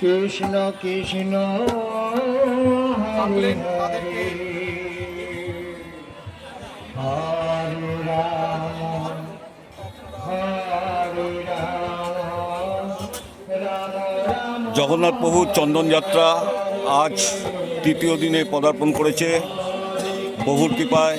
কৃষ্ণ কৃষ্ণ হরে হরে রাম জগন্নাথ প্রভুর চন্দনযাত্রা আজ তৃতীয় দিনে পদার্পণ করেছে। প্রভুর কৃপায়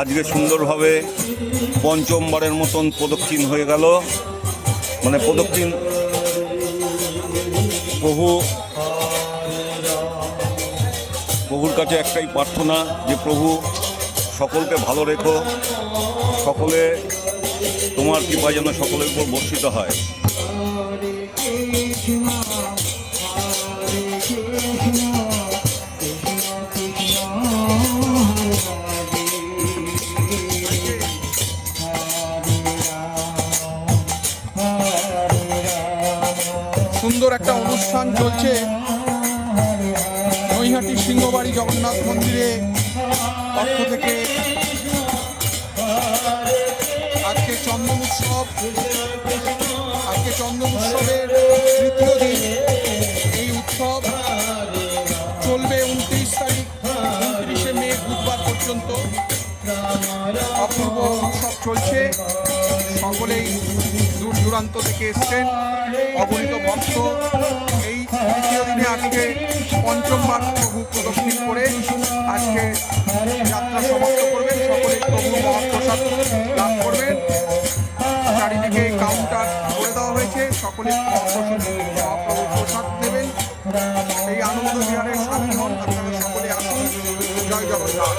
আজকে সুন্দরভাবে পঞ্চমবারের মতন প্রদক্ষিণ হয়ে গেল। মানে প্রদক্ষিণ প্রভু, প্রভুর কাছে একটাই প্রার্থনা যে প্রভু, সকলকে ভালো রেখো, সকলে তোমার কৃপা যেন সকলের উপর বর্ষিত হয়। সুন্দর একটা অনুষ্ঠান চলছে। নৈহাটি সিংহবাড়ি জগন্নাথ মন্দিরে পক্ষ থেকে। আজকে চন্দন উৎসব। আজকে চন্দন উৎসবের তৃতীয় দিন। এই উৎসব চলবে উনত্রিশ তারিখ, উনত্রিশে মে বুধবার পর্যন্ত। অপূর্ব উৎসব চলছে। সকলেই দূর দূরান্ত থেকে এসছেন অগণিত ভক্ত। এই তৃতীয় দিনে আজকে পঞ্চমবার প্রভু প্রদক্ষিণ করে আজকে যাত্রা সমাপ্ত করবেন। সকলে প্রভু মহাপ্রসাদ লাভ করবেন। চারিদিকে কাউন্টার করে দেওয়া হয়েছে। সকলে মহাপ্রভু প্রসাদ এই আনন্দ বিহারের আপনারা সকলে আসুন। জয় জগন্নাথ।